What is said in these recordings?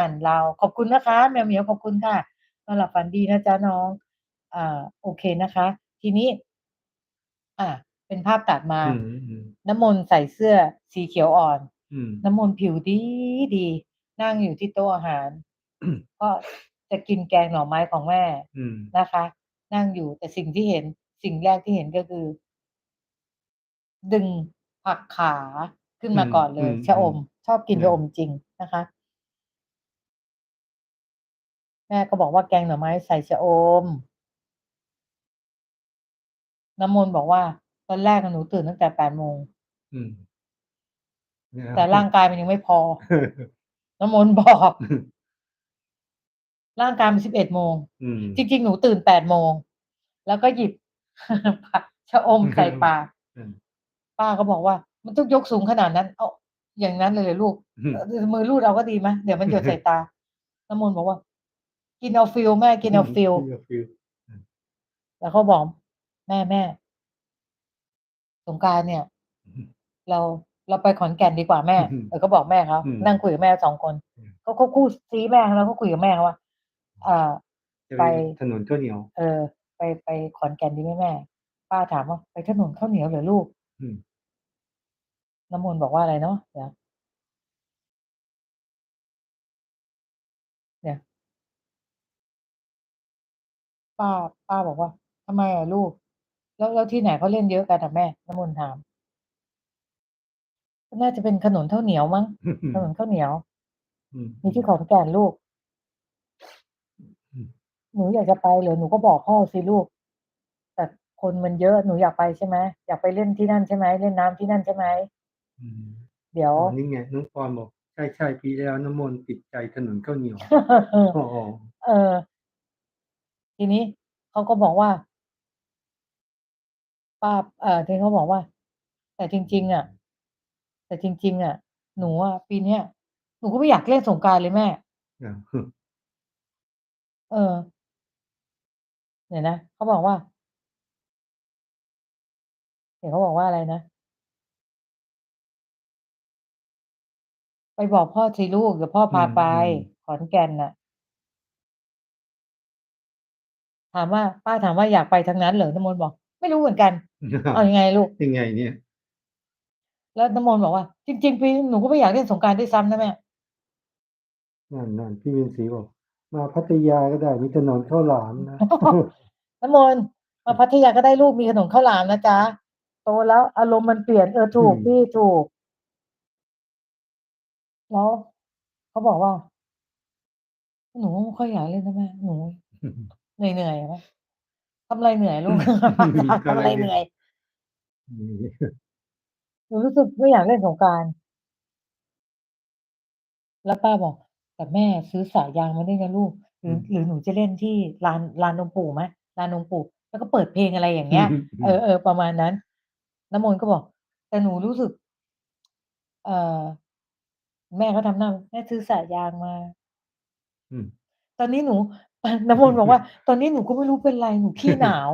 อ่านเราขอบคุณนะคะแมวเหมียวขอบคุณค่ะนอนหลับฝันดีนะจ๊ะน้องอ่าโอเคนะคะ ทีนี้ อ่า เป็นภาพตัดมาอืมน้ำมนต์ใส่เสื้อสีเขียวอ่อนๆอืมน้ำมนต์ผิวดีดี นั่งอยู่ที่โต๊ะอาหารก็จะกินแกงหน่อไม้ของแม่อืมนะคะ นั่งอยู่แต่สิ่งที่เห็น สิ่งแรกที่เห็นก็คือ ดึงผักขาขึ้นมาอืมก่อนเลอืยมชะอม ชอบกินอืมชะอมจริงนะคะ แม่ก็บอกว่าแกงหน่อไม้ใส่ชะอม น้ำมนต์บอกว่าตอนแรกอะหนูตื่นตั้งแต่8โมงอืมแต่ร่างกายมันยังไม่พอ น้ำมนต์บอก ร่างกายมัน11โมงอืมจริงๆ หนูตื่น8โมง แล้วก็หยิบผักชะอมใส่ปากอืมป้าก็บอกว่า"มันต้องยกสูงขนาดนั้น"อ้าวอย่างนั้นเลยเหรอลูกอืมเออมือรูดเอาก็ดีไหมเดี๋ยวมันหยดใส่ตา น้ำมนต์บอกว่า" กินเอาฟีลแม่กินเอาฟีล"กินเอาฟีลอืมแล้วเขาบอก"แม่แม่สงกรานต์เนี่ยอืมเราเราไปขอนแก่นดีกว่าแม่"อือฮึเออก็บอกแม่เขาอืมนั่งคุยกับแม่2คนอืมเขาก็คู่ซี้แม่เขาแล้วก็คุยกับแม่เขาว่าอ่าจะไปไปถนนข้าวเหนียว เออ ไปไปขอนแก่นดีไหมแม่ ป้าถามว่า"ไปถนนข้าวเหนียวเหรอลูก?"อืมน้ำมนต์บอกว่าอะไรเนาะเดี๋ยวเดี๋ยว ป้า ป้าบอกว่า"ทำไมอะลูก แล้วแล้วที่ไหนเขาเล่นเยอะกันอะแม่?"น้ำมนต์ถามก็น่าจะเป็นถนนข้าวเหนียวมั้งถนนข้าวเหนียวอืมมีที่ขอนแก่นลูกอืมหนูอยากจะไปเหรอหนูก็บอกพ่อสิลูก แต่คนมันเยอะหนูอยากไปใช่ไหมอยากไปเล่นที่นั่นใช่ไหมเล่นน้ำที่นั่นใช่ไหมอืมเดี๋ยวอ๋อนี่ไงน้องปอนบอกใช่ๆปีที่แล้วน้ำมนต์ติดใจถนนข้าวเหนียวอ๋อเออ ทีนี้เขาก็บอกว่าป้าเอ่อทีนี้เขาบอกว่า"แต่จริง ๆอะแต่จริง ๆอะหนูอะปีเนี้ยหนูก็ไม่อยากเล่นสงกรานต์เลยแม่"อาเออเดี๋ยวนะเขาบอกว่า เห็นเขาบอกว่าอะไรนะ"ไปบอกพ่อสิลูก เดี๋ยวพ่ออืพาไปมๆขอนแก่นน่ะ" ถามว่าป้าถามว่า"อยากไปทางนั้นเหรอ?"น้ำมนต์บอก"ไม่รู้เหมือนกัน"อ้าเอาวยังไงลูก?ยังไงเนี่ย?แล้วน้ำมนต์บอกว่า"จริงๆปีนี้หนูก็ไม่อยากเล่นสงกรานต์ด้วยซ้ำนะแม่"นั่นๆพี่เพ็ญศรีบอก"มาพัทยาก็ได้มีถนนข้าวหลามนะ"น้ำมนต์"มาพัทยาก็ได้ลูกมีขนมข้าวหลามนะจ๊ะโตแล้วอารมณ์มันเปลี่ยน"เออถอืกมพี่ถูกแล้วเขาบอกว่า"หนูไม่ค่อยอยากเล่นนะแม่หนู เหนื่อยๆอะแม่"ทำอะไรเหนื่อยลูกถามก็ทำเลอะไรยเหนื่อย?อืมหนูรู้สึกไม่อยากเล่นสงกรานต์แล้วป้าบอก"แต่แม่ซื้อสายยางมาด้วยนะลูกหอรืือมหรือหนูจะเล่นที่ลานลานองค์ปู่ไหมลานองค์ปู่"แล้วก็เปิดเพลงอะไรอย่างเงี้ย เออๆประมาณนั้น น้ำมนต์ก็บอก"แต่หนูรู้สึก"เอ่อแม่ก็ทำหน้า"แม่ซื้อสายยางมา"อืมตอนนี้หนูอา น้ำมนต์บอกว่า"ตอนนี้หนูก็ไม่รู้เป็นไรหนูขี้หนาว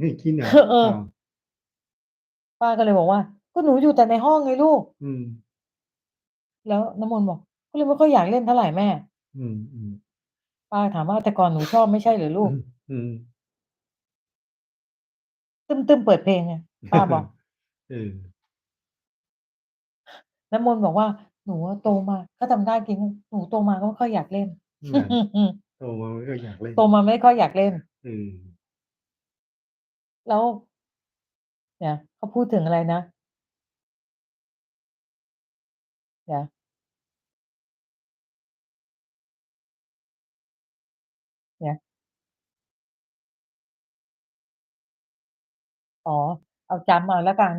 นี่ขี้หนาวเอออ้าวป้าก็เลยบอกว่า"ก็หนูอยู่แต่ในห้องไงลูก"อืม แล้วน้ำมนต์บอก"ก็เลยไม่ค่อยอยากเล่นเท่าไรแม่"อืมๆป้าถามว่า"แต่ก่อนหนูชอบไม่ใช่เหรอลูอืก?"มอืมตึ้มๆเปิดเพลงไงป้าบอกเออน้ำมนต์บอกว่า"หนูอะโตมา"ก็ทำท่าคิ้ง"หนูโตมาก็ไม่ค่อยอยากเล่น"นั่น โตมาไม่ค่อยอยากเล่นโตมาไม่ค่อยอยากเล่น อืมแล้วเดี๋ยวเขาพูดถึงอะไรนะ?เดี๋ยวเดี๋ยวอ๋อ เอาจำเอาแล้วกัน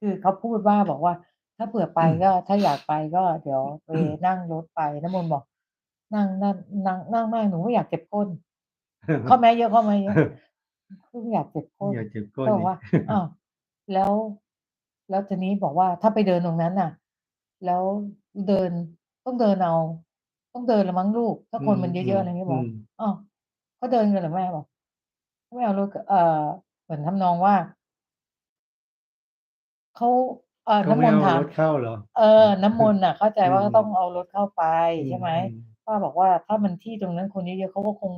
คือเขาพูดว่าบอกว่า"ถ้าเผื่อไปก็ ถ้าอยากไปก็เดี๋ยวไปนั่งรถไป"น้ำมนต์บอก" นั่งนั่งนั่งนั่งไม่หนูไม่อยากเจ็บก้น"ข้อแม้เยอะข้อแม้เยอะ"เพิ่งอยากเจ็บก้น"อยากเจ็บก้นก็บออีกกว่า"อ้าวแล้ว แล้วทีนี้บอกว่าถ้าไปเดินตรงนั้นน่ะ แล้วเดินต้องเดินเอา ต้องเดินล่ะมั้งลูก ถ้าอืคนมันเยอะๆ"อะไรมงี้ๆอืบอกม"อ้าวเขาเดินกันเหรอแม่"บอก"ไม่เอารถ"กเอ่อเหมือนทำนองว่าเขาเอ่อเขาน้ไำม่เอมนต์าถามรถเข้าเหรอ?เออ น้ำมนต์น่ะ เข้าใจอืว่ามต้องเอารถเข้าไปอืใช่ไหมมๆ ป้าบอกว่าถ้ามันที่ตรงนั้นคนเยอะๆเขาก็คง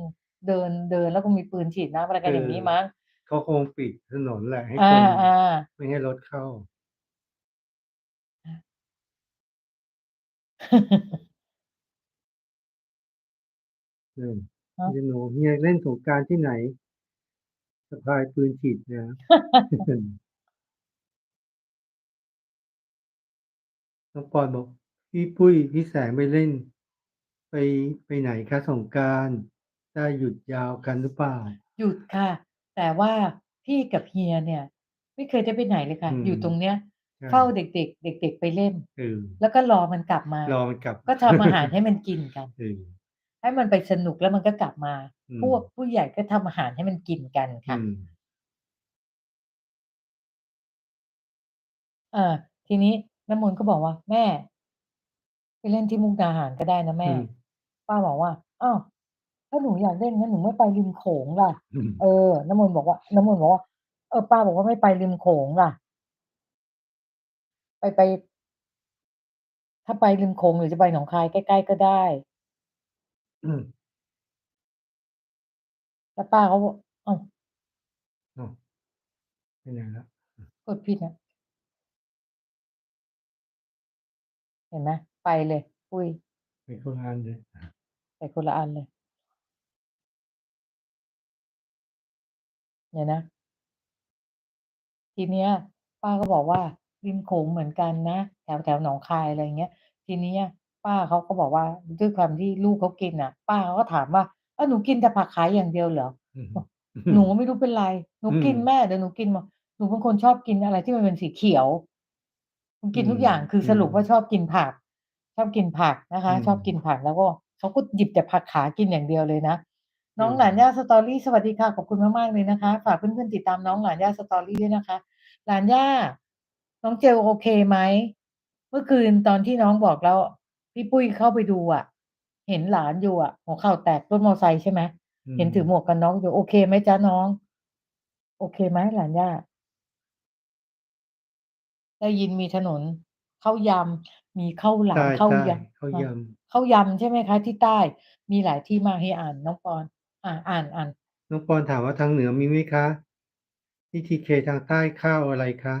เดินเดินแล้วก็มีปืนฉีดน้ำอะไรกันอย่างงี้มั้งเขาคงปิดถนนแหละให้อาคนๆไม่ให้รถเข้าอาอืมฮะพี่สโนว์เฮียเล่นสงกรานต์ที่ไหน?สะพายปืนฉีดน้ำน้องปอนบอกพี่ปุ้ยพี่แสงไปเล่น ไปไปไหนคะสงกรานต์ได้หยุดยาวกันหรือเปล่า?หยุดค่ะ แต่ว่าพี่กับเฮียเนี่ย ไม่เคยได้ไปไหนเลยค่ะ อืมอยู่ตรงเนี้ย ใช่เฝ้าเด็กๆ เด็ก ๆ ไปเล่น เออแล้วก็รอมันกลับมา รอมันกลับก็ทำอาหารให้มันกินกัน เออให้มันไปสนุกแล้วมันก็กลับมา อืมพวกผู้ใหญ่ก็ทำอาหารให้มันกินกันอืค่ะ มเออทีนี้น้ำมนต์ก็บอกว่า"แม่ ไปเล่นที่มุกดาหารก็ได้นะแมอื่"ม ป้าบอกว่า"อ้าว ถ้าหนูอยากเล่นงั้นหนูไม่ไปริมโขงล่ะ"อืม เออ น้ำมนต์บอกว่า น้ำมนต์บอกว่า"เออ ป้าบอกว่าไม่ไปริมโขงล่ะ"ไป ไป ถ้าไปริมโขงหรือจะไปหนองคายใกล้ ๆ ก็ได้ อืม แล้วป้าเขาบอกอ้าว อ้าว ไปไหนแล้ว?อืม กดผิดอะ เห็นไหม ไปเลยปุ้ย ไปคนละอันเลย ไปคนละอันเลยเดี๋ยวนะ ทีเนี้ย ป้าก็บอกว่าริมโขงเหมือนกันนะ แถวๆหนองคายอะไรอย่างเงี้ย ทีเนี้ย ป้าเขาก็บอกว่าด้วยความที่ลูกเขากินน่ะ ป้าเขาก็ถามว่า"อ้าวหนูกินแต่ผักขายอย่างเดียวเหรอ?"อือฮึบอก"หนูไม่รู้เป็นไร หนูอืกินมแม่เดี๋ยวหนูกินหมดหนูเป็นคนชอบกินอะไรที่มันเป็นสีเขียว"หนูอืกินทุกมอย่างคืออืสรุปว่ามชอบกินผัก ชอบกินผักนะคอืะชอบกินมผักแล้วก็ เขาก็หยิบแต่ผักขากินอย่างเดียวเลยนะเน้องหลานออย่า Story สวัสดีค่ะขอบคุณมากๆเลยนะคะ ฝากเพื่อนๆติดตามน้องหลานย่า Story ด้วยนะคะ หลานย่า น้องเจลโอเคไหม?เมื่อคืนตอนที่น้องบอกแล้ว พี่ปุ้ยเข้าไปดูอะเห็นหลานอยู่อะหัวเข่าแตกรถมอไซค์ใช่ไหม?อืเห็นถือหมมวกกันน็อกอยู่โอเคไหมจ๊ะน้อง?โอเคไหมหลานย่า?ได้ยินมีถนนข้าวยำมีข้าวหลาใมข้าวช่ยๆข้าวำยอาำ ข้าวยำใช่ไหมคะ?ที่ใต้มีหลายที่มากให้อ่านน้องปอนอาอ่านๆน้องปอนถามว่าทางเหนือมีไหมคะ?พี่ TK ทางใต้ข้าวอะไรคะ?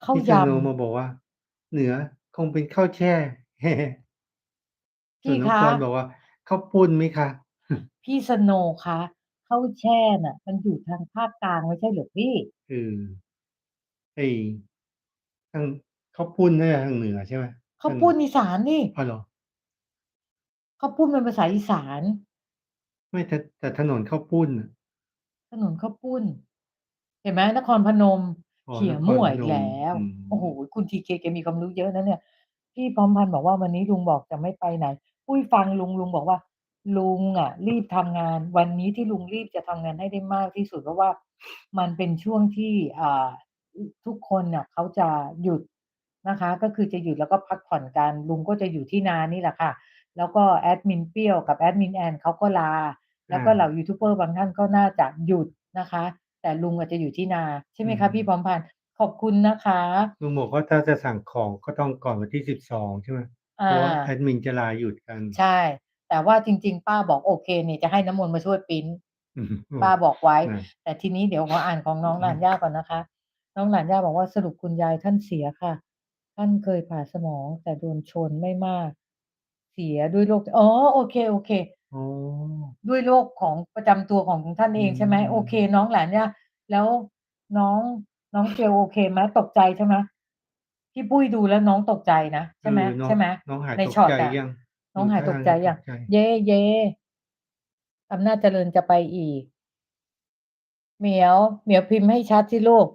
พี่ข้าวยสโนว์ำมาบอกว่า เหนือคงเป็นข้าวแช่พส่วี่นน้อคงปะอนบอกว่าข้าวปุ้นไหมคะ?พี่สโนว์คะข้าวแช่น่ะ มันอยู่ทางภาคกลางไม่ใช่เหรอพี่?เออไอ้ทางข้าวปุ้นน่าจะทางเหนือใช่ไหม?ข้าทาวงปุ้นอีสานนี่อ้าวเหรอ? ข้าวปุ้นเป็นภาษาอีสาน ไม่แต่แต่ถนนข้าวปุ้นน่ะถนนข้าวปุ้น เห็นไหมนครพนม อ๋อเขี่ยนคมั่วรพอีนกแลม้ว อืโอ้โฮมคุณ TK แกมีความรู้เยอะนะเนี่ย พี่พร้อมพันธุ์บอกว่า"วันนี้ลุงบอกจะไม่ไปไหน"ปุ้ยฟังลุงลุงบอกว่า"ลุงอะรีบทำงาน วันนี้ที่ลุงรีบจะทำงานให้ได้มากที่สุดเพราะว่ามันเป็นช่วงที่อ่าอทุกคนน่ะเขาจะหยุดนะคะ ก็คือจะหยุดแล้วก็พักผ่อนกันลุงก็จะอยู่ที่นานี่แหละค่ะ แล้วก็แอดมินเปรี้ยวกับแอดมินแอนเขาก็ลา แล้วก็เหล่าอายูทูบเบอร์บางท่านก็น่าจะหยุดนะคะ แต่ลุงอะจะอยู่ที่นา ใช่อไหืมคะพี่พมร้อมพันธุ์?ขอบคุณนะคะ ลุงบอกว่าถ้าจะสั่งของก็ต้องก่อนวันที่12ใช่ไหม?อเพราะว่าแอาดมินจะลาหยุดกัน ใช่ แต่ว่าจริง ๆ ป้าบอกโอเคนี่จะให้น้ำมนต์มาช่วยพรินต์อือฮึอืป้อาบอกไว้นั่นแต่ทีนี้เดี๋ยวขออ่านของน้องหลานย่าก่อนนะคะ น้องหลานย่าบอกว่า"สรุปคุณยายท่านเสียค่ะ ท่านเคยผ่าสมองแต่โดนชนไม่มาก เสียด้วยโรค"อ๋อ โอเคอ๋อๆด้วยโรคของประจำตัวของท่านอืเองใช่ไหม?โอเค ม น้องหลานย่าแล้วน้อง น้องเจลโอเคไหม?ตกใจใช่ไหม?พี่ปุ้ยดูแล้วน้องตกใจนะเใอช่ไหม อ น้ใอชง่ ไหม?น้องหายในตกใจช็อตอะ ยัง?น้องหายดูท่าทางตกใจยัง?จะตกใจ เย้ เย้ อำนาจเจริญจะไปอีก เหมียว เหมียวพิมพ์ให้ชัดสิลูก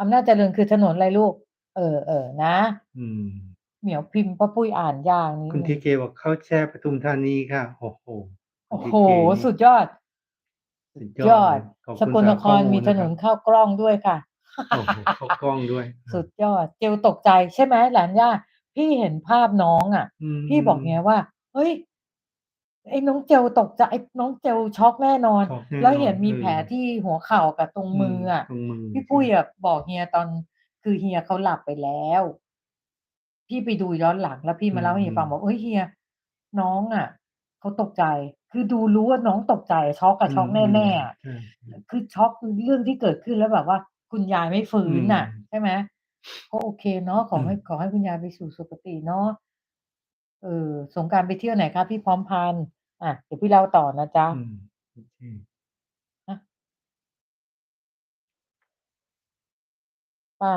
อำนาจเจริญคือถนนอะไรลูก?เออ ๆ นะ อืม เหมียวพิมพ์เพราะปุ้ยอ่านยากนิคดุณหนึ่ง TK บอกข้าวแช่ปทุมธานีค่ะโอ้โฮคโุอณ้โฮ TK นี่สุดยอดสสุุดดยอดยอดเลยขอบสกลนคคุณสำหรับข้อรมีถนมูลนะครับนเข้ากล้องด้วยค่ะโอ้โฮเข้ากล้องด้วยอสุาดยอด เจลตกใจใช่ไหมหลานย่า?พี่เห็นภาพน้องอะอืพี่บอกเฮียมว่า"เฮ้ยไอ้น้องเจลตกใจไอ้น้องเจลช็อกแน่นอน"ช็อกแน่แล้วเหนอ็นนมีเอแผลอที่หัวเข่ากับตรงอืมมืออะตรงมือพี่ใปชุ่้ไหม?ยอะบอกเฮียตอนคือเฮียเขาหลับไปแล้ว พี่ไปดูย้อนหลัง แล้วพี่อืมาเล่าให้เฮียฟังม บอก"เฮ้ย เฮีย น้องอะเขาตกใจ คือดูรู้ว่าน้องตกใจ ช็อกอะช็อกอืมแน่ ๆ อะ ๆ ใช่ ๆ คือช็อกคือเรื่องที่เกิดขึ้นแล้วแบบว่าคุณยายไม่ฟื้อืนมน่ะใช่ไหม ก็โอเคเนาะ ขอให้อืมขอให้คุณยายไปสู่สุคติเนาะ เออ สงกรานต์ไปเที่ยวไหนคะพี่พร้อมพันธุ์?อะเดี๋ยวพี่เล่าต่อนะจ๊ะ อืม โอเค ฮะป้า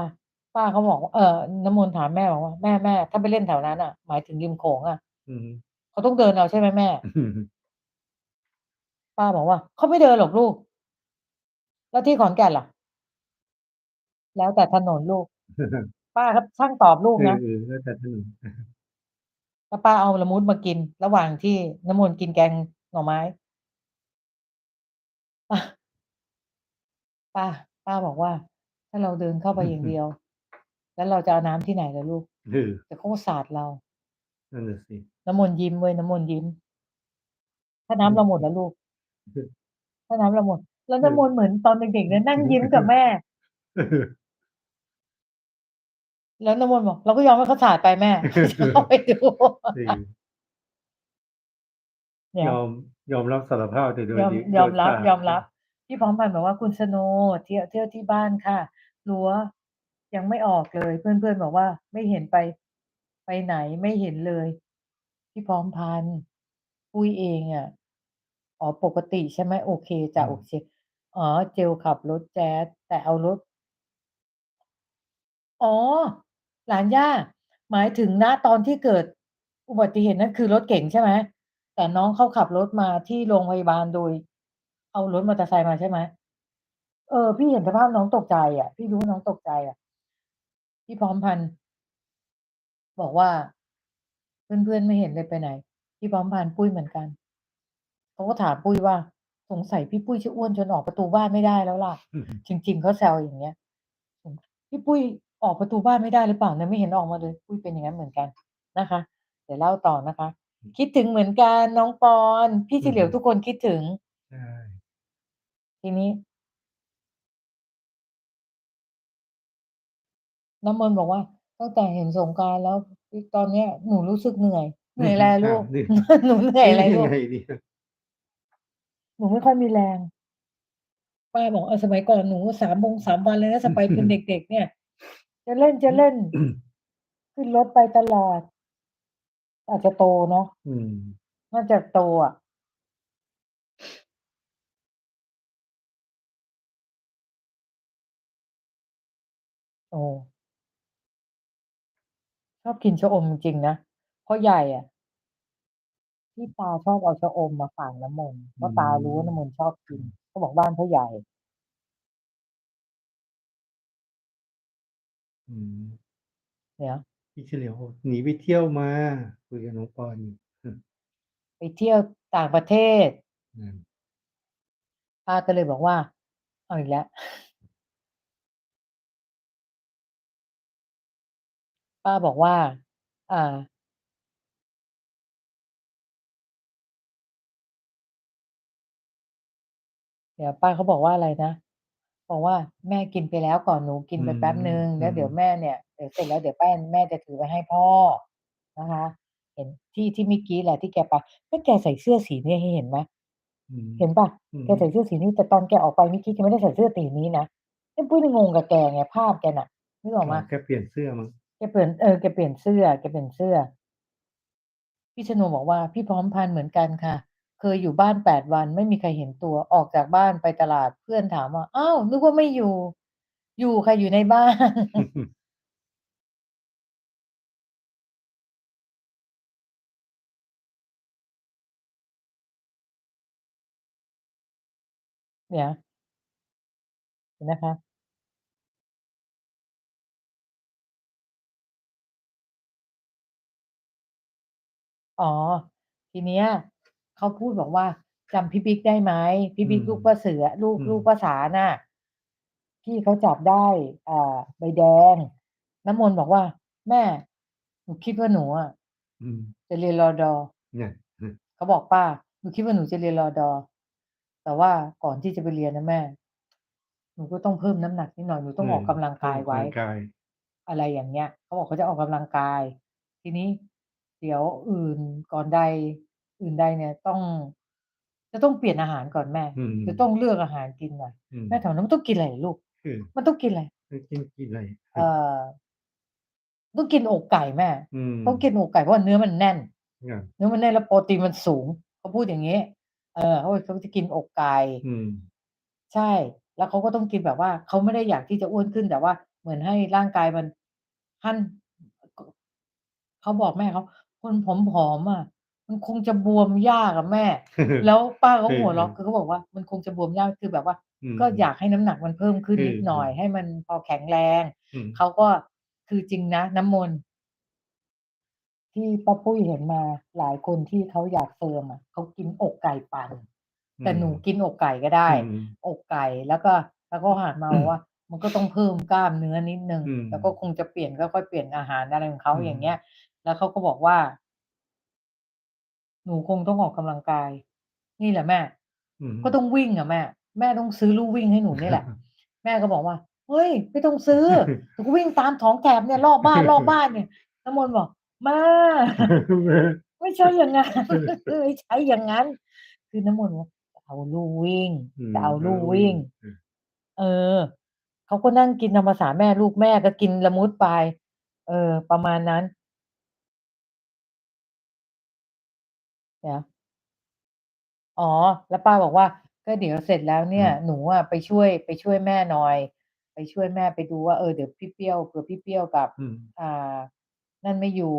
ป้าเขาบอกว่าเอ่อน้ำมนต์ถามแม่บอกว่า"แม่ๆถ้าไปเล่นแถวนั้นน่ะ หมายถึงริมโขงอะอือฮึเขาต้องเดินเอาใช่ไหมแม่?"ป้าบอกว่า"เขาไม่เดินหรอกลูก""แล้วที่ขอนแก่นล่ะ?""แล้วแต่ถนนลูก"ป้าก็ช่างตอบลูกเออนะๆแล้วแต่ถนนแล้วป้าเอาละมุดมากิน ระหว่างที่น้ำมนต์กินแกงหน่อไม้ป้าป้าป้าบอกว่า"ถ้าเราเดินเข้าไปอย่างเดียว แล้วเราจะเอาน้ำที่ไหนล่ะลูกเออเดี๋ยวเขาก็สาดเรา"นั่นน่ะสิน้ำมนต์ยิ้มเว้ยน้ำมนต์ยิ้ม"ถ้าน้ำเราหมดล่ะลูก"ถ้าน้ำเราหมด แล้วน้ำมนต์เหมือนตอนเด็กๆเลยนั่งยิ้มกับแม่เออแล้วน้ำมนต์บอก"เราก็ยอมให้เขาสาดไปแม่"จะเข้าไปดูจริงเดี๋ยยวอมยอมรับสารภาพแต่โดยยอมดียอมรับโดสาดยอมรับ พี่พร้อมพันธุ์บอกว่า"คุณสโนว์เที่ยวเที่ยวที่บ้านค่ะรั้ว ยังไม่ออกเลย เพื่อนๆบอกว่า ไม่เห็นไปไปไหนไม่เห็นเลย"พี่พร้อมพันธุ์ปุ้ยเองอะอ๋อปกติใช่ไหมโอเคอจ้ะืโอมเคอ๋อเจลขับรถแจ๊สแต่เอารถ อ๋อ หลานย่า หมายถึงณตอนที่เกิดอุบัติเหตุนั่นคือรถเก๋งใช่ไหม?แต่น้องเขาขับรถมาที่โรงพยาบาลโดย เอารถมอเตอร์ไซค์มาใช่ไหม?เออ พี่เห็นสภาพน้องตกใจอะพี่รู้ว่าน้องตกใจอะ พี่พร้อมพันธุ์บอกว่า"เพื่อนๆไม่เห็นเลยไปไหน"พี่พร้อมพันธุ์ปุ้ยเหมือนกันเขาก็ถามปุ้ยว่า"สงสัยพี่ปุ้ยจะอ้วนจนออกประตูบ้านไม่ได้แล้วล่ะ"จริง ๆเขาแซวอย่างเงี้ยอืม"พี่ปุ้ยออกประตูบ้านไม่ได้หรือเปล่าเนี่ยไม่เห็นออกมาเลย"ปุ้ยเป็นอย่างงั้นเหมือนกันนะคะ เดี๋ยวเล่าต่อนะคะอือคิดถึงเหมือนกันน้องปอน พี่อฉืีเหลียวมทุกคนคิดถึงใช่ทีนี้ น้ำมนต์บอกว่า"ตั้งแต่เห็นสงกรานต์แล้วคือตอนเนี้ยหนูรู้สึกเหนื่อย"เหนื่อยอะไรอะอลู้าวกนี่หนูเหนื่อยอะไรลยัูงก?ไงดีอะ?หนูไม่ค่อยมีแรงป้าบอก"เออสมัยก่อนหนู3วง3วันเลยนะสไปเป็นเด็ก ๆ เนี่ย จะเล่นๆขึ้นรถไปตลอด"อาจจะโตเนาะอืมน่าจะโตอะโอ้ ชอบกินชะอมจริง ๆ นะพ่อใหญ่อะ พี่ตาชอบเอาชะอมมาฝากน้ำมนต์ เพอืราะตารู้ว่าน้ำมม นต์ชอบครกัินบเขาบอกบ้านพ่อใหญ่ อืม เดี๋ยว พี่เฉลียวบอก"หนีไปเที่ยวมา"คุยกับน้องปอนอยู่อือไปเที่ยวต่างประเทศอืมป้าก็เลยบอกว่า เอาอีกแล้ว ป้าบอกว่า อ่า เดี๋ยวป้าเขาบอกว่าอะไรนะ บอกว่า"แม่กินไปแล้วก่อนหนูกิอนืไปแป๊บหนึ่งม แล้วเดี๋ยวๆแม่เนี่ยเดี๋ยวเสร็จแล้วเดี๋ยวแป้งแม่จะถือไปให้พ่อ"นะคะ เห็นที่ที่เมื่อกี้แหละที่แกไปเอ๊ะแกใส่เสื้อสีนี้ให้เห็นไหม?อืม เห็นเปล่า?อือฮึแกใส่เสื้อสีนี้แต่ตอนแกออกไปเมื่อกี้แกไม่ได้ใส่เสื้อสีนี้นะเอ๊ะปุ้ยเลยงงกับแกไงภาพแกน่ะนึกออกอ๋เอปล่า?แกเปลี่ยนเสื้อมั้ง แกเปลี่ยนเออแกเปลี่ยนเสื้อแกเปลี่ยนเสื้อ พี่ชโนบอกว่า"พี่พร้อมพันธุ์เหมือนกันค่ะ เคยอยู่บ้าน8วันไม่มีใครเห็นตัวออกจากบ้านไปตลาดเพื่อนถามว่า อ้าวนึกว่าไม่อยู่"อยู่ค่ะอยู่ในบ้านเดี๋ยวเดี๋ยวนะคะ อ๋อ ทีเนี้ยเขาพูดบอกว่า"จำพี่บิ๊กได้ไหม?พี่บิ๊กอืม ลูกป้าเสือ ลูกอืม ลูกป้าสาน่ะที่เขาจับได้อ่าใบแดง"น้ำมนต์บอกว่า"แม่หนูคิดว่าหนูอะอืมจะเรียนรด.เนี่ยอือเขาบอกป้า"หนูคิดว่าหนูจะเรียนรด.แต่ว่าก่อนที่จะไปเรียนนะแม่ หนูก็ต้องเพิ่มน้ำหนักนิดหน่อย หนูอต้ืองอมอกกำลังกต้องายไวออกก้"ำลังกาย อะไรอย่างเงี้ย เขาบอกเขาจะออกกำลังกาย ทีนี้ เดี๋ยวอื่นก่อนใด อื่นใดเนี่ยต้อง จะต้องเปลี่ยนอาหารก่อนแม่ อืมจะต้องเลือกอาหารกินหน่อยอืมแม่ถามว่ามันต้องกินอะไรเหรอลูกคือมันต้องกินอะไร?ไม่กินกินอะไรคเอรับ?่อต้องกินอกไก่แม่ อืมต้องกินอกไก่เพราะว่าเนื้อมันแน่นครับเนื้อมันแน่นแล้วโปรตีนมันสูงเขาพูดอย่างงี้ เออเขาบอกเขาจะกินอกไก่อืมใช่ แล้วเขาก็ต้องกินแบบว่าเขาไม่ได้อยากที่จะอ้วนขึ้นแต่ว่าเหมือนให้ร่างกายมันฮั่นกเขาบอกแม่เขา" คนผอมๆอะมันคงจะบวมยากอะแม่"แล้วป้าเขาเออหัวเราะๆคือเขาบอกว่า"มันคงจะบวมยาก"คือแบบว่า อืม ก็อยากให้น้ำหนักมันเพิ่มขึ้นเออนิดหน่อยๆให้มันพอแข็งแรง อืม เขาก็คือจริงนะ น้ำมนต์ที่ป้าปุ้ยเห็นมาหลายคนที่เขาอยากเฟิร์มอะเขากินอกไก่ปั่นอืแต่หนูมกินอกไก่ก็ได้ อืม อกไก่แล้วก็แล้วก็หันมาบอกว่า มันก็ต้องเพิ่มกล้ามเนื้อนิดหนึ่งอืมแต่ก็คงจะเปลี่ยนค่อยๆเปลี่ยนอาหารอะไรของเขาอืมอย่างเงี้ย แล้วเขาก็บอกว่า"หนูคงต้องออกกำลังกาย"นี่แหละแม่อือฮึก็ต้องวิ่งอะแม่ แม่ต้องซื้อลู่วิ่งให้หนูนี่แหละ แม่ก็บอกว่า"เฮ้ยไม่ต้องซื้อหนูก็วิ่งตามท้องแถบเนี่ยรอบบ้านรอบบ้านเนี่ย"น้ำมนต์บอก"แม่ไม่ใช่อย่างงั้นไม่ใช่อย่างงั้น"คือน้ำมนต์บอก"จะเอาลู่วิ่งอืมจะเอาลู่เอาลู่วิ่ง"อืมเออเขาก็นั่งกินตามภาษาแม่ลูกแม่ก็กินละมุดไป เออ ประมาณนั้น เดี๋ยวอ๋อ แล้วป้าบอกว่า"ก็เดี๋ยวเสร็จแล้วเอนืี่ยมหนูอะไปช่วยไปช่วยแม่หน่อย ไปช่วยแม่ไปดูว่าเออเดี๋ยวพี่เปรี้ยวเผื่อพี่เปรี้ยวกับ อืม อ่า นั่นไม่อยู่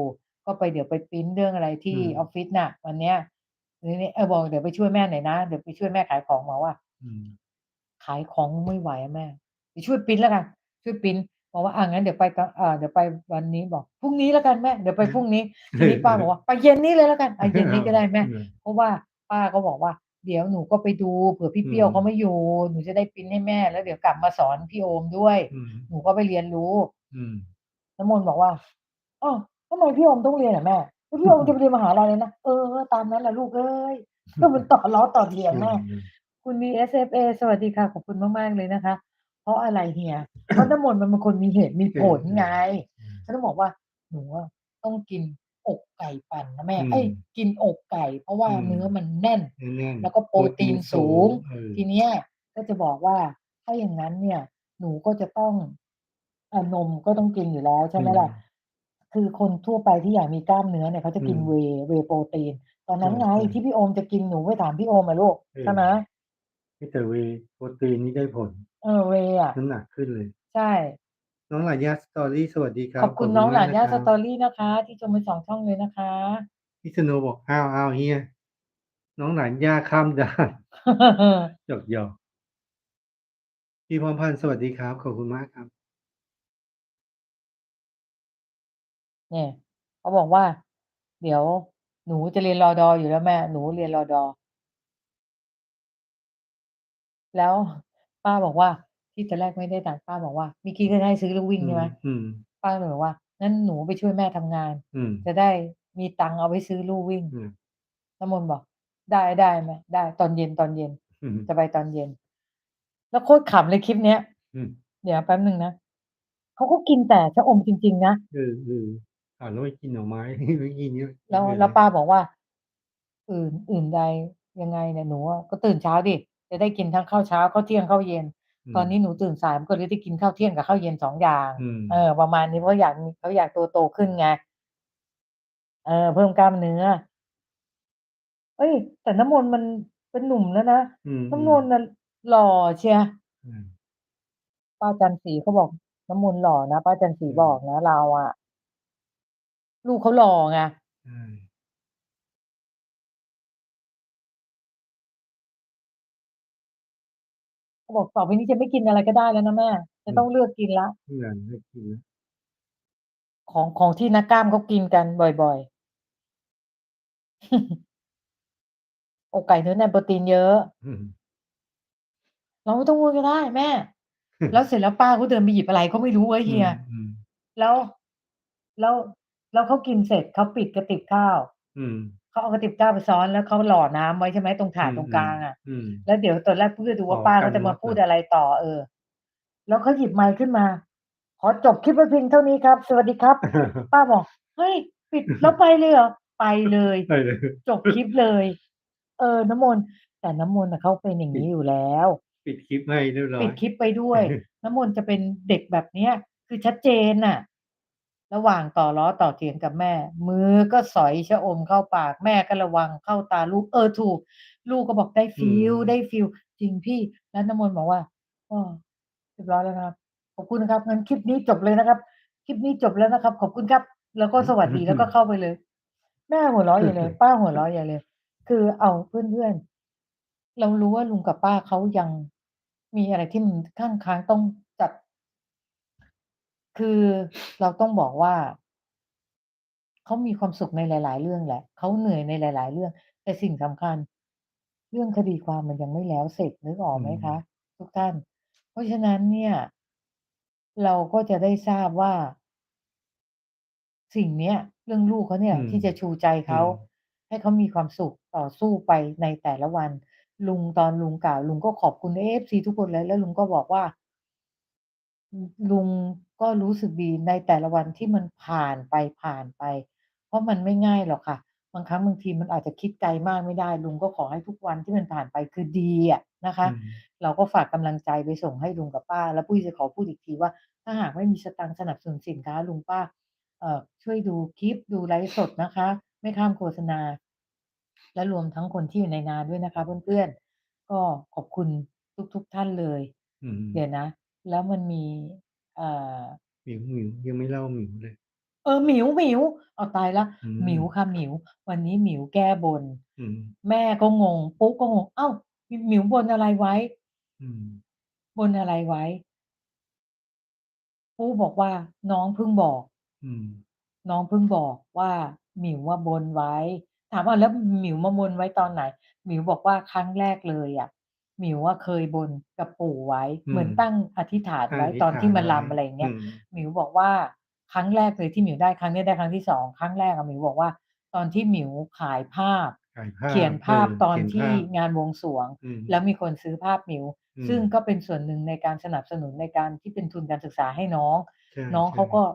ก็ไปเดี๋ยวไปพรินต์เรื่องอะไรทอืี่ออมฟฟิศน่ะ วันเนี้ย"ทีนี้เออบอก"เดี๋ยวไปช่วยแม่หน่อยนะเดี๋ยวไปช่วยแม่ขายของ"บอกว่า อืม"ขายของไม่ไหวอะแม่ไปช่วยพรินต์แล้วกันช่วยพรินต์" บอกว่า"อางั้นเดี๋ยวไปกลางอ่าเดี๋ยวไปวันนี้"บอก"พรุ่งนี้แล้วกันแม่เดี๋ยวไปพรุ่งนี้"ทีนี้ป้าบอกว่า"ไปเย็นนี้เลยแล้วกัน"อาเย็นนี้ก็ได้แม่เออเพราะว่าป้าก็บอกว่า"เดี๋ยวหนูก็ไปดูเผื่อพี่อืเปรี้ยวเขามไม่อยู่หนูจะได้พรินต์ให้แม่ แล้วเดี๋ยวกลับมาสอนพี่โอมด้วยอืมหนูก็ไปเรียนรู้"อืมน้ำมนต์บอกว่า"อ้าวทำไมพี่โอมต้องเรียนอะแม่แล้วพี่โอมจะไปเรียนมหาลัยเลยนะ""เออตามนั้นแหละลูกเอ้ย"ก็มันต่อล้อต่อเถียงอืแม่มคุณ VSFA สวัสดีค่ะขอบคุณมากๆเลยนะคะ เพราะอะไรเฮีย เพราะน้ำมนต์มันเป็นคนมีเหตุมีผลไงอืมฉันต้องบอกว่า"หนูอะต้องกินอกไก่ปั่นนะแม่อืมเอ๊ยกินอกไก่ เพราะว่าอืมเนื้อมันแน่นเนื้อแน่น แล้วก็โปรตีนสูง"เออทีเนี้ยก็จะบอกว่าถ้าอย่างงั้นเนี่ย หนูก็จะต้องอ่านมก็ต้องกินอยู่แล้วใช่อืไหมล่ะมคือคนทั่วไปที่อยากมีกล้ามเนื้อเนี่ยเขาจะกินอืม Whey Whey โปรตีน ตอนนั้นไงใช่ๆที่พี่โอมจะกินหนูไปถามพี่โอมอะลูกเออใช่ไหม? เฮ้ยแต่ Whey โปรตีนนี่ได้ผล เออ Whey อะน้ำหนักขึ้นเลย ใช่ น้องหลานย่า Story สวัสดีครัขบ อบขคุอบณคุน้ณองหมาลากนย่านะครับ Story นะคะ ที่ชมไป2ช่องเลยนะคะ พี่สโนว์บอก"อ้าวๆเฮียน้องหลานย่าข้ามด่าน"หยอกๆพี่พรพันธ์สวัสดีครับ ขอบคุณมากครับ เนี่ยเขาบอกว่า"เดี๋ยวหนูจะเรียนรด.อยู่แล้วแม่ หนูเรียนรด. แล้วป้าบอกว่าที่ตอนแรกไม่ได้ตังค์ป้าบอกว่าเมื่อกี้ก็จะให้ซื้อลู่วิ่งอืใช่ไหมมๆป้าก็เลยบอกว่า"งั้นหนูไปช่วยแม่ทำงานอืมจะได้มีตังค์เอาไว้ซื้อลู่วิ่ง"อืมน้ำมนต์บอก"ได้ได้แม่ได้ตอนเย็นตอนเย็นอืมจะไปตอนเย็น"แล้วโคตรขำเลยคลิปเนี้ยอืมเดี๋ยวแป๊บหนึ่งนะเขาก็กินแต่ชะอมจริง ๆ นะเออๆอ้าวแล้วไม่กินหน่อไม้ไม่กินเยอะแล้วเออแล้วป้าบอกว่า"อื่นอื่นใดยังไงเนี่ยหนูอะก็ตื่นเช้าดิ จะได้กินทั้งข้าวเช้าข้าวเที่ยงข้าวเย็นอืตอนนี้มหนูตื่นสายมันก็เลยได้กินข้าวเที่ยงกับข้าวเย็น2อย่าง"อืมเออประมาณนี้เพราะอยากมีเขาอยากตัวโตขึ้นไงเออเพิ่มกล้ามเนื้อเฮ้ย แต่น้ำมนต์มันเป็นหนุ่มแล้วนะอืมน้ำมนต์น่ะหล่อเชียอืมป้าจันศรีเขาบอก"น้ำมนต์หล่อนะ"ป้าจันศรีอืมบอกนะเราอะลูกเขาหล่อไง บอก"ต่อไปนี้จะไม่กินอะไรก็ได้แล้วนะแม่อจะืต้อมงเลือกกินแล้ว"ที่หลังเลิกกินแล้วของของที่นักกล้ามเขากินกันบ่อยๆอกไก่เนื้อแน่นโปรตีนเยอะอืมเราไม่ต้องพูดก็ได้แม่ แล้วเสร็จแล้วป้าเขาเดินไปหยิบอะไรก็ไม่รู้เว้ยอืเฮียมๆแล้วแล้วแล้วเขากินเสร็จเขาปิดกระติบข้าวอืม เขาเอากระติบข้าวไปซ้อนแล้วเขาหล่อน้ำไว้ใช่ไหมตรงถาดตรงกลางอะอืมๆแล้วเดี๋ยวตอนแรกเพื่อดูอ๋อว่าป้ากัเขานจะมมาดพูดเหรอ?อะไรต่อเออ แล้วเขาหยิบไมค์ขึ้นมา"ขอจบคลิปไว้เพียงเท่านี้ครับ สวัสดีครับ"ป้าบอก"เฮ้ยปิดแล้วไปเลยเหรอ?"ไปเลยไปเลยจบคลิปเลย เออ น้ำมนต์แต่น้ำมนต์น่ะเขาเป็นอย่างปิงี้ดอยู่แล้ว ปิดคลิปให้เรียบร้อปิยดคลิปไปด้วย น้ำมนต์จะเป็นเด็กแบบเนี้ย คือชัดเจนน่ะ ระหว่างต่อล้อต่อเถียงกับแม่ มือก็สอยชะอมเข้าปากแม่ก็ระวังเข้าตาลูกเออถูก ลูกก็บอกได้อืฟีลได้มฟีลจริงพี่แล้วน้ำมนต์บอกว่าก็เรียบร้อยแล้วนะครับ ขอบคุณนะครับงั้นคลิปนี้จบเลยนะครับ คลิปนี้จบแล้วนะครับ ขอบคุณครับ แล้วก็สวัสดีแล้วก็เข้าไปเลยแม่หัวเราะใหญ่เลย ป้าหัวเราะใหญ่เลย คือเอาเพื่อนๆเรารู้ว่าลุงกับป้าเขายังมีอะไรที่มันคั่งค้างต้องจัด คือเราต้องบอกว่า เขามีความสุขในหลาย ๆ เรื่องแหละ เขาเหนื่อยในหลาย ๆ เรื่อง แต่สิ่งสำคัญ เรื่องคดีความมันยังไม่แล้วเสร็จนึกอออืกไหมมคะ ทุกท่าน เพราะฉะนั้นเนี่ย เราก็จะได้ทราบว่า สิ่งเนี้ย เรื่องลูกเขาเนี่อืย ม ที่จะชูใจอืเขาม ให้เขามีความสุขต่อสู้ไปในแต่ละวัน ลุงตอนลุงกล่าว ลุงก็ขอบคุณ FC ทุกคนเลย แล้วลุงก็บอกว่าอืม ลุงก็รู้สึกดีในแต่ละวันที่มันผ่านไป ผ่านไป เพราะมันไม่ง่ายหรอกค่ะ บางครั้งบางทีมันอาจจะคิดไกลมากไม่ได้ ลุงก็ขอให้ทุกวันที่มันผ่านไปคือดีอะนะคะ อืม เราก็ฝากกำลังใจไปส่งให้ลุงกับป้า แล้วปุ้ยจะขอพูดอีกทีว่า ถ้าหากไม่มีสตังค์สนับสนุนสินค้าลุงป้า เอ่อ ช่วยดูคลิปดูไลฟ์สดนะคะ ไม่ข้ามโฆษณา และรวมทั้งคนที่อยู่ในนาด้วยนะคะเพื่อนๆ ก็ขอบคุณทุกๆท่านเลย อืม เดี๋ยวนะ แล้วมันมี เอ่อ หมิวหมิวยังไม่เล่าหมิวเลย เออหมิวหมิวอ้าวตายแล้วอืหมิวมค่ะหมิว วันนี้หมิวแก้บน อืม แม่ก็งงปุ๊ก็งงอ้าวหหมิวบนอะไรไว้?อืม บนอะไรไว้?ปุ๊บอกว่า น้องเพิ่งบอก อืม น้องเพิ่งบอกว่า หมิวอะบนไว้ ถามว่าแล้วหมิวมาบนไว้ตอนไหน?หมิวบอกว่าครั้งแรกเลยอะ หมิวอะเคยบนกับปู่ไว้อืเหมือนมตั้งอธิษฐานตั้งไว้อธิษตอนฐาที่นมาไว้รำอะไรอย่างเงอืี้ยมหมิวบอกว่าครั้งแรกเลยที่หมิวได้ครั้งนี้ได้ครั้งที่2ครั้งแรกอะหมิวบอกว่า ตอนที่หมิวขายภาพขายภาเขียพนเอภาพอตอนเขียนทีภา่พงานบวงสรวงอืมแล้วมีคนซื้อภาพหมิวอืซึ่งมก็เป็นส่วนหนึ่งในการสนับสนุนในการที่เป็นทุนการศึกษาให้น้องใช่น้องใชเขาก็่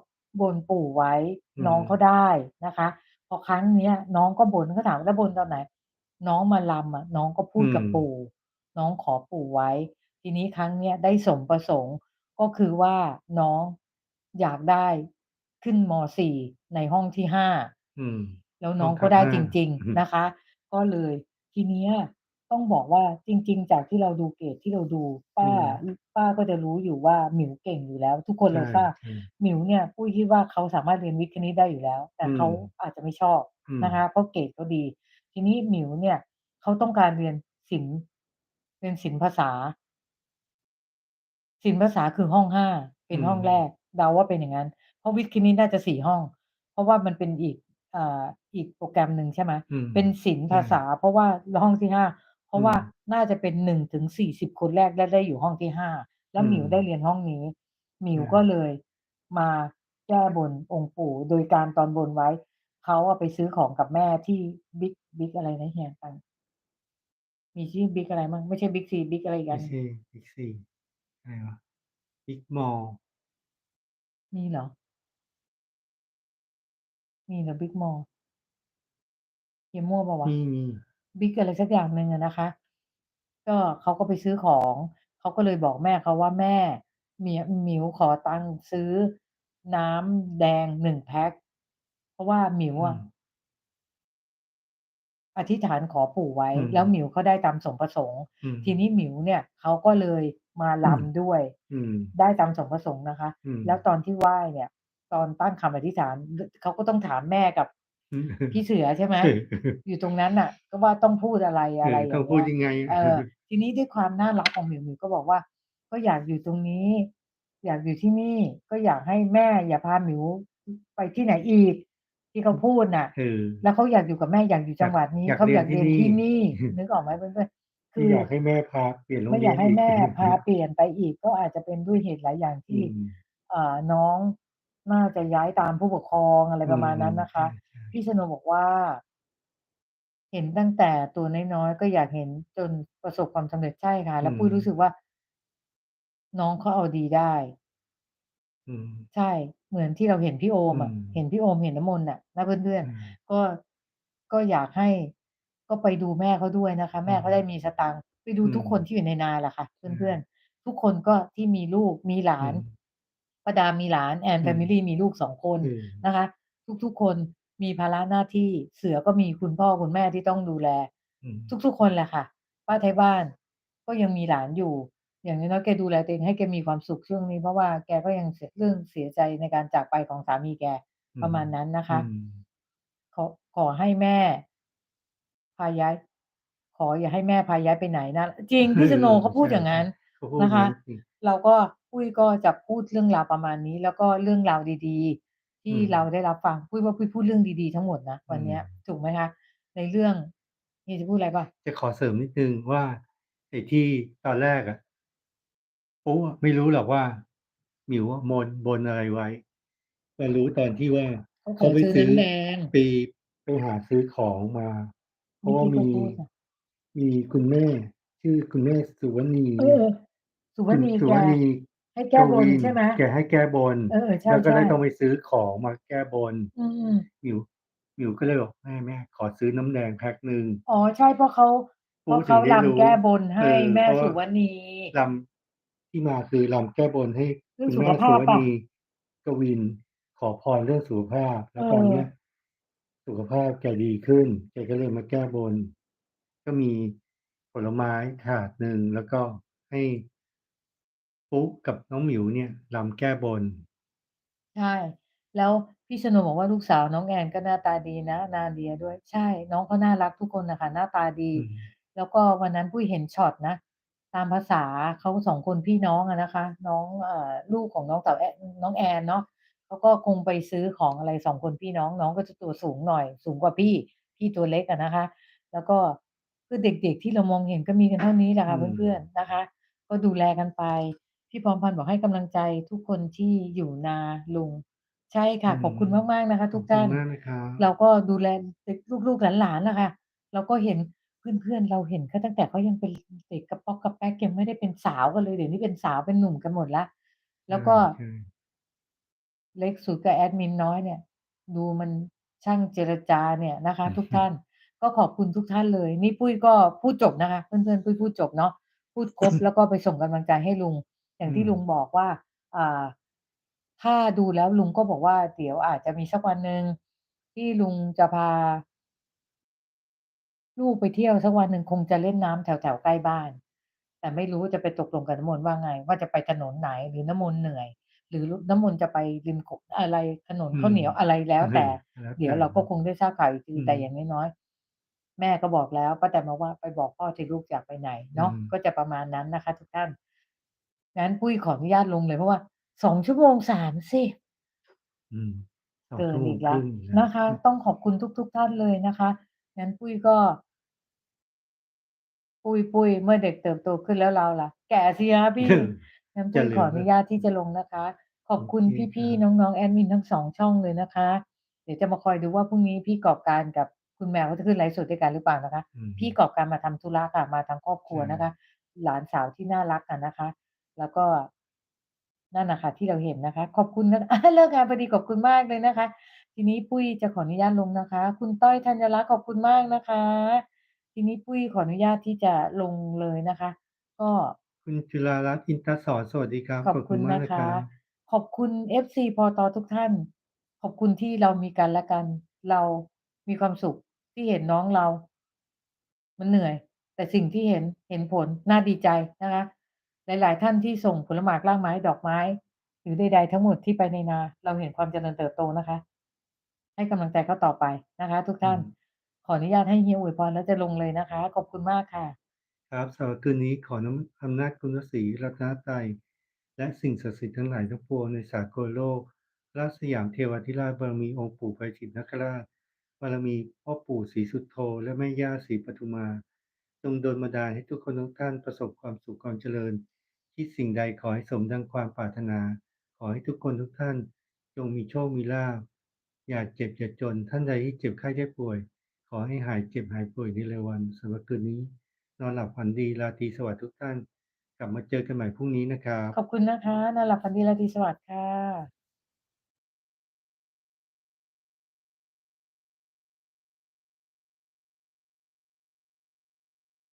บนปู่ไว้อืน้องมเขาได้นะคะ พอครั้งเนี้ย น้องก็บนก็ถามว่า"แล้วบนตอนไหน?"น้องมารำอะน้องก็พูอืดกับมปู่ น้องขอปู่ไว้ ทีนี้ครั้งเนี้ยได้สมประสงค์ก็คือว่าน้องอยากได้ขึ้นม.4 ในห้องที่5อืมแล้วห้น้อองงทัก็บได้5จริงอือฮึๆนะคะ ก็เลยทีเนี้ยต้องบอกว่าจริง ๆ จากที่เราดูเกรดที่เราดูอืป้ามอือป้าก็จะรู้อยู่ว่าหมิวเก่งอยู่แล้ว ทุกคนใชเรา่ทราบใช่หมิวเนี่ยปุ้ยคิดว่าเขาสามารถเรียนวิทย์คณิตได้อยู่แล้ว แต่อืเขามอาจจะไม่ชอบอืมนะคะ เพราะเกรดเขาดี ทีนี้หมิวเนี่ยเขาต้องการเรียนศิลป์ เรียนศิลป์ภาษา ศิลป์ภาษาคือห้อง5เป็อืนห้องแรมกเดาว่าเป็นอย่างงั้น เพราะวิทย์คณิตน่าจะ4ห้อง เพราะว่ามันเป็นอีกอ่าอีกโปรแกรมหนึ่งใช่ไหม?อืมเป็นศิลป์ใช่ภาษา เพราะว่าลห้องที่5เพอืราะว่ามน่าจะเป็น1-40คนแรกและได้อยู่ห้องที่5แล้อืวหมิวได้มเรียนห้องนี้หมิวใช่ก็เลยมาแก้บนองค์ปู่โดยการตอนบนไว้เขาอะไปซื้อของกับแม่ที่บิ๊กบิ๊กอะไรนะเฮียตังค์ มีชื่อบิ๊กอะไรมั่ง?ไม่ใช่บิ๊กซีบิ๊กอะไรอีกไมอั่นหนึ่งใช่บิ๊กซีอะไรวะบิ๊กมอลล์มีเหรอ?มีเหรอบิ๊กมอลล์?เฮียมั่วเปล่าวะ?มีมีบิ๊กอะไรสักอย่างหนึ่งอะนะคะ ก็เขาก็ไปซื้อของเขาก็เลยบอกแม่เขาว่า"แม่เหมียหมิวขอตังค์ซื้อน้ำแดง1แพ็ก"เพราะว่าหมิวอือะม อธิษฐานขอปู่ไว้ อืแล้วหมิมวเขาได้ตามสมประสงค์ อืมทีนี้หมิวเนี่ยเขาก็เลยมาอืรมำด้วย อืมได้ตามสมประสงค์นะคะ อืมแล้วตอนที่ไหว้เนี่ย ตอนตั้งคำอธิษฐานดเขาก็ต้องถามแม่กับอืมพี่เสือใช่ไหมอยู่ตรงนั้นน่ะ ก็ว่าต้องพูดอะไรเออะไรออต้ย่าองงพูเงี้ดยยังไง?เออทีนี้ด้วยความน่ารักของหมิวหมิวก็บอกว่า"ก็อยากอยู่ตรงนี้ อยากอยู่ที่นี่ ก็อยากให้แม่อย่าพาหมิวอไปที่ไหนอีก" ที่เขาพูดน่ะเออแล้วเขาอยากอยู่กับแม่อยากอยู่อจัยางกหวัดนี้อยากเขาเรีอยนากที่เรียนนี่ที่นี่นึกออกไหมเพื่อนๆคไม่ืออยากให้แม่พาเปลี่ยนโรไม่งอเรียายกนให้อีกแม่พาเปลี่ยนไปอีกก็อาจจะเป็นด้วยเหตุหลายอย่างทอืี่มเอ่อน้องน่าจะย้ายตามผู้ปกครองอะไรอืประมาณนั้นมนะๆคใช่ะๆพี่สโนว์บอกว่า"เห็นตั้งแต่ตัวน้อยๆก็อยากเห็นจนประสบความสำเร็จ"ใช่ค่ะอืแล้วปุ้ยรู้สึมกว่า น้องเขาเอาดีได้อืมใช่ เหมือนที่เราเห็นพี่โออืมอะเห็มนพี่โอมเห็นน้ำมนต์น่ะนะเพื่อนใช่ๆก็ก็อยากให้ก็ไปดูแม่เขาด้วยนะคะอืแม่เขาได้มมีสตางค์ไปดูอืทุกคนมที่อยู่ในนาแหละค่ะใช่เพื่อนๆ ทุกคนก็ที่มีลูกมีหลอืานมป้าดามีหลานแอนอืมแฟมิลีมีลูก2คนอืมนะคะ ทุกๆคนมีภาระหน้าที่เสือก็มีคุณพ่อคุณแม่ที่ต้องดูแล อืมทุกๆคนแหละค่ะ ป้าไทยบ้านก็ยังมีหลานอยู่ อย่างน้อยๆแกดูแลตัวเองให้แกมีความสุขช่วงนี้ เพราะว่าแกก็ยังเสียเรื่องเสียใจในการจากไปของสามีแกอืมประมาณนั้นนะอืคะมขอขอให้แม่ พาย้าย ขออย่าให้แม่พาย้ายไปไหนนะจริงเอพี่สโนอว์เขาพใูชดอย่าง่งั้นๆเขาพูดนอะย่คางะงั้นจริงเราก็ปุ้ยก็จะพูดเรื่องราวประมาณนี้ แล้วก็เรื่องราวดีๆทอืี่เรามได้รับฟังปุ้ยว่าปุ้ยพูดเรื่องดีๆทั้งหมดนะอืวันเนี้ยมถูกไหมคะ?ในเรื่องมีจะพูดอะไรเปล่า?จะขอเสริมนิดหนึ่งว่าไอ้ที่ตอนแรกอะ ปุ๊อะไม่รู้หรอกว่าหมิวอะมนบนอะไรไว้มารู้ตอนที่ว่าเขาเขขอาไปซซื้อนื้อำแดงไปไปหาซื้อของมา เพเมราื่ะอว่กาี้เขมีาพูดอะมีคุณแม่ ชื่อคุณแม่สุวณีเออสุวคุณณีแกสุวณีให้แก้บกวนินใช่ไหม?แกให้แก้บนเออใแล้วก็ชเล่ยต้องๆไปซื้อของมาแก้บนอืมหมิวหมิวก็เลยบอก"แม่ๆขอซื้อน้ำแดงแพ็กหนึ่ง"อ๋อใช่เพราะเขาเพปุรา๊ะเถขึางได้รรำูแก้้บนใหเอ้อแม่เพราะวสุ่าวณีรำ ที่มาคือรำแก้บนให้คเรื่อุงสุณแม่สขภาุพเปล่วณา?ีกวินขอพรเรื่องสุขภาพ แลเ้วตอนเนี้ยออสุขภาพแกดีขึ้นแกก็เลยมาแก้บน ก็มีผลไม้ถาดหนึ่งแล้วก็ให้ปุ๊กับน้องหมิวเนี่ยรำแก้บน ใช่ แล้วพี่สโนว์บอกว่า"ลูกสาวน้องแอนก็หน้าตาดีนะ นาเดียด้วย"ใช่ น้องเขาน่ารักทุกคนน่ะค่ะหน้าตาดีอืมแล้วก็วันนั้นปุ้ยเห็นช็อตนะ ตามภาษาเขา2คนพี่น้องอะนะคะ น้องเอ่อลูกของน้องสาวแอะน้องแอนเนาะเขาก็คงไปซื้อของอะไร2คนพี่น้องน้องก็จะตัวสูงหน่อย สูงกว่าพี่พี่ตัวเล็กอะนะคะ แล้วก็คือเด็กๆที่เรามองเห็นก็มีกันเท่านี้แหละอืค่ะเพื่อนมๆนะคะ ก็ดูแลกันไป พี่พรพันธ์บอกให้กำลังใจทุกคนที่อยู่นาลุง ใช่คอื่ะขอบมคุณมากๆนะคะ ขทอุบคุกท่านณมากนะครับ เราก็ดูแลเด็กลูกๆหลานๆน่ะค่ะเราก็เห็น เพื่อน ๆ เราเห็นเขาตั้งแต่เขายังเป็นเด็กกระป๊อกกระแป๊กยังไม่ได้เป็นสาวกันเลย เดี๋ยวนี้เป็นสาวเป็นหนุ่มกันหมดแล้วใแล้วก็ช่ๆเล็กสุดกับแอดมินน้อยเนี่ย ดูมันช่างเจรจาเนี่ยนะคะ ทุกท่านก็ขอบคุณทุกท่านเลย นี่ปุ้ยก็พูดจบนะคะ เพื่อนๆปุ้ยพูดจบเนาะพูดครบแล้วก็ไปส่งกำลังใจให้ลุง อย่อาืงที่ลุงมบอกว่าอ่าถ้าดูแล้วลุงก็บอกว่าเดี๋ยวอาจจะมีสักวันหนึ่งที่ลุงจะพา ลูกไปเที่ยวสักวันหนึ่งคงจะเล่นน้ำแถวๆใกล้บ้าน แต่ไม่รู้ว่าจะไปตกลงกับน้ำมนต์ว่าไง ว่าจะไปถนนไหนหรือน้ำมนต์เหนื่อย หรือลุน้ำมนต์จะไปริมโขงอะไรถนนอืมข้าวเหนียวอะไรแล้วแต่แล้วเดีแ๋ตย่วเราก็คงได้ทราบข่าวอีกทีอืแต่อย่างมน้อยๆแม่ก็บอกแล้วป้าแตนบอกว่า"ไปบอกพ่อสิลูกอยากไปไหน"อืเนาะมก็จะประมาณนั้นนะคะ ทุกท่านงั้นปุ้ยขออนุญาตลงเลยเพราะว่า2ชั่วโมง30อืม2เกิชั่วโมงครนอีกแลึ้่วงอีกแล้วนะคะ ต้องขอบคุณทุก ๆ ท่านเลยนะคะงั้นปุ้ยก็ ปุ้ยๆเมื่อเด็กเติบโตขึ้นแล้วเราล่ะ แก่สิคะพี่งั้นจปุะ้ยเหลขือออนุญาตที่จะลงนะคะขโอบคุณอเคคพรีั่บๆน้องๆแอดมินทั้ง2ช่องเลยนะคะ เดี๋ยวจะมาคอยดูว่าพรุ่งนี้พี่กอบการกับคุณแมวเขาจะขึ้นไลฟ์สดด้วยกันหรือเปล่านะคะอือฮพี่ึกอบการมาทำธุระค่ะมาทั้งครอบคใชรัวนะคะ่หลานสาวที่น่ารักอะนะคะ แล้วก็นั่นน่ะค่ะที่เราเห็นนะคะ ขอบคุณนะอาเลิกงานพอดีขอบคุณมากเลยนะคะ ทีนี้ปุ้ยจะขออนุญาตลงนะคะ คุณต้อยธัญลักษณ์ขอบคุณมากนะคะ ทีนี้ปุ้ยขออนุญาตที่จะลงเลยนะคะ ก็ คุณจุฬารัตน์อินทศรสวัสดีครับ ขอบคขอบคุุณนณมากะคนะคะ รับ ขอบคุณ FC ผต.ทุกท่าน ขอบคุณที่เรามีกันและกัน เรามีความสุขที่เห็นน้องเรา มันเหนื่อย แต่สิ่งที่เห็นเห็นผลน่าดีใจนะคะ หลาย ๆ ท่านที่ส่งผลหมากรากไม้ดอกไม้ หรือใด ๆ ทั้งหมดที่ไปในนา เราเห็นความเจริญเติบโตนะคะ ให้กำลังใจเขาต่อไปนะคะ ทุกอทื่านมข ออนุญาตให้เฮียอวยพรแล้วจะลงเลยนะคะ ขอบคุณมากค่ะ ครับสำหรับคืนนี้ขอน้ำอำนาจคุณศรีรัตนตรและสิ่งศักดิ์สิทธิ์ทั้งหลายทั้งปวงในสากลโลกราชสยามเทวาธิราชบารมีองค์ปู่ไพศาลนคราชบารมีพ่อปู่ศรีสุดโธและแม่ย่าศรีปทุมาจงดลบันดาลให้ทุกคนทุกท่านประสบความสุขความเจริญคิดสิ่งใดขอให้สมดังความปรารถนา ขอให้ทุกคนทุกท่าน จงมีโชคมีลาภอย่าเจ็บอย่าจนท่านใดที่เจ็บไข้ได้ป่วย ขอให้หายเจ็บหายป่วยในเร็ววันสำหรับคืนนี้ นอนหลับฝันดีราตรีสวัสดิ์ทุกท่าน กลับมาเจอกันใหม่พรุ่งนี้นะครับ ขอบคุณนะคะนอนหลับฝันดีราตรีสวัสดิ์ค่ะ